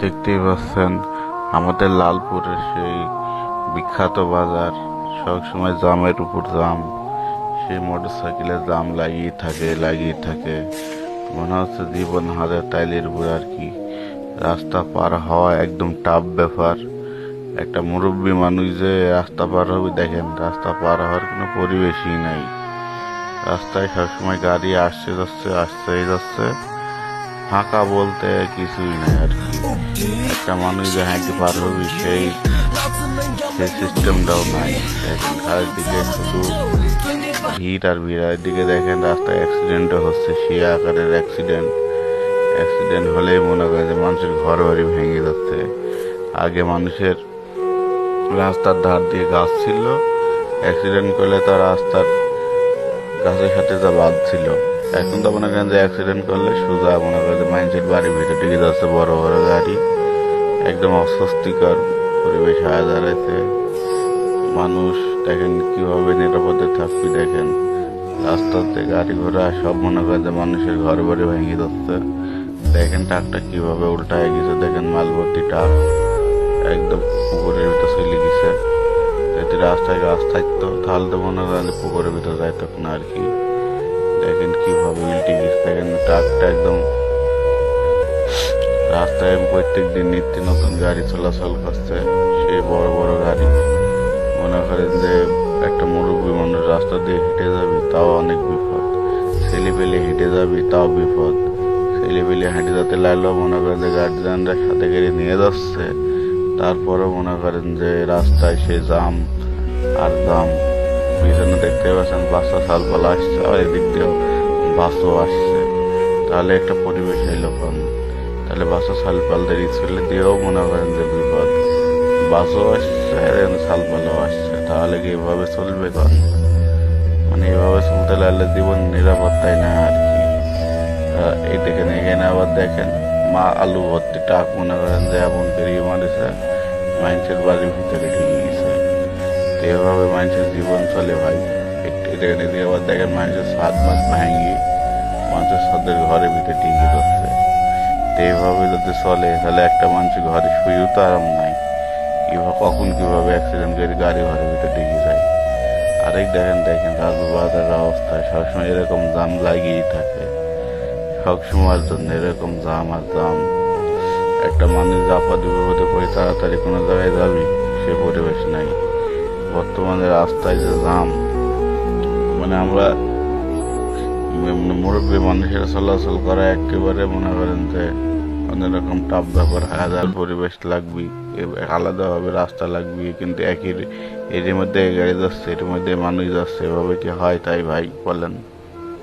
দেখতেই পাচ্ছেন, আমাদের লালপুরের সেই বিখ্যাত বাজার সবসময় জামের উপর জাম। সেই মোটর সাইকেলে জাম লাগিয়ে থাকে লাগিয়ে থাকে। মনে হচ্ছে জীবন হাজার টাইলের উপর আর কি। রাস্তা পার হওয়া একদম টাফ ব্যাপার। একটা মুরব্বী মানুষ যে রাস্তা পার হবে, দেখেন, রাস্তা পার হওয়ার কোনো পরিবেশই নাই। রাস্তায় সবসময় গাড়ি আসছে, যাচ্ছে আসছে যাচ্ছে। ফাঁকা বলতে কিছুই নাই আর কি। একটা মানুষ যে হাঁটতে পার সেই সেই সিস্টেমটাও নাই। দেখেন দিকে শুধু ভিড় আর ভিড় আর দিকে দেখেন, রাস্তায় অ্যাক্সিডেন্টও হচ্ছে সে আকারের অ্যাক্সিডেন্ট অ্যাক্সিডেন্ট হলেই মনে করে যে মানুষের ঘর বাড়ি ভেঙে যাচ্ছে। আগে মানুষের রাস্তার ধার দিয়ে গাছ ছিল অ্যাক্সিডেন্ট করলে তার রাস্তার গাছের সাথে যা বাদ ছিল। এখন তো মনে করেন যে অ্যাক্সিডেন্ট করলে সোজা মনে করেন যে মানুষের বাড়ির ভিতরে ঢুকে যাচ্ছে, বড় বড় গাড়ি। একদম অস্বস্তিকর পরিবেশ হয়ে দাঁড়াইছে। মানুষ দেখেন কীভাবে নিরাপদে থাকবি দেখেন। রাস্তাতে গাড়ি ঘোড়া সব মনে করেন যে মানুষের ঘর বাড়ি ভেঙে যাচ্ছে দেখেন ট্রাকটা কীভাবে উল্টায় গেছে, দেখেন মালভর্তি ট্রাক একদম পুকুরের ভিতর চলে গেছে। যদি রাস্তায় গাছ থাকতো, তাহলে তো মনে করেন পুকুরের ভিতর যাইতো না আর কি। দেখেন কীভাবে উল্টে গেছে দেখেন ট্রাকটা একদম রাস্তায় প্রত্যেক দিন নিত্য নতুন গাড়ি চলাচল করছে, সেই বড় বড় গাড়ি। মনে করেন যে একটা মুরব্বী মানুষ রাস্তা দিয়ে হেঁটে যাবি, তাও অনেক বিপদ। ছেলে পেলে হেঁটে যাবি, তাও বিপদ। ছেলে পেলে হেঁটে যেতে লাগলেও মনে করেন যে গার্জিয়ানরা সাথে করে নিয়ে যাচ্ছে। তারপরেও মনে করেন যে রাস্তায় সে জাম, আর জাম। পিছনে দেখতে পাচ্ছেন বাচ্চা সালপালা আসছে আর এদিক দিয়েও বাসও আসছে। তাহলে একটা পরিবেশ এলো কম তাহলে বাসও সালপালদের স্কুলে দিয়েও মনে করেন যে বিপদ। বাসও আসছে সালপালাও আসছে। তাহলে কি এভাবে চলবে কন? মানে এভাবে চলতে লাগলে জীবন নিরাপত্তাই না আর কি। এই দেখেন, এখানে আবার দেখেন, মা আলু ভর্তি টাক মনে করেন যে এমন পেরিয়ে মারিছে, মানুষের বাড়ির ভিতরে ঢুকে গেছে এভাবে মানুষের জীবন চলে ভাই। দেখেন এদিকে আবার দেখেন মানুষের সাত মাস ভাঙিয়ে মানুষের সাদের ঘরের ভিতরে টিকে যাচ্ছে তো এইভাবে যদি চলে, তাহলে একটা মানুষের ঘরে শুয়েও তো আরাম নাই। কীভাবে কখন কীভাবে অ্যাক্সিডেন্ট করে গাড়ি ঘরের ভিতরে টিকে যায়। আরেক দেখেন দেখেন, রাজু বাজারের অবস্থা। সবসময় এরকম জাম লাগিয়েই থাকে। সব সময়ের জন্য এরকম জাম আর জাম। একটা মানুষ জাপাতে বিপদে পড়ে তাড়াতাড়ি কোনো জায়গায় যাবি, সে পরিবেশ নাই। বর্তমানে রাস্তায় যে জাম মানে আমরা মুরব্বী মানুষের চলাচল করা একেবারে মনে করেন যে অনেক রকম টাপ ব্যাপার। হাজার পরিবেশ লাগবে আলাদাভাবে রাস্তা লাগবে কিন্তু একই এর মধ্যে গাড়ি যাচ্ছে এর মধ্যে মানুষ যাচ্ছে এভাবে কি হয় তাই ভাই বলেন?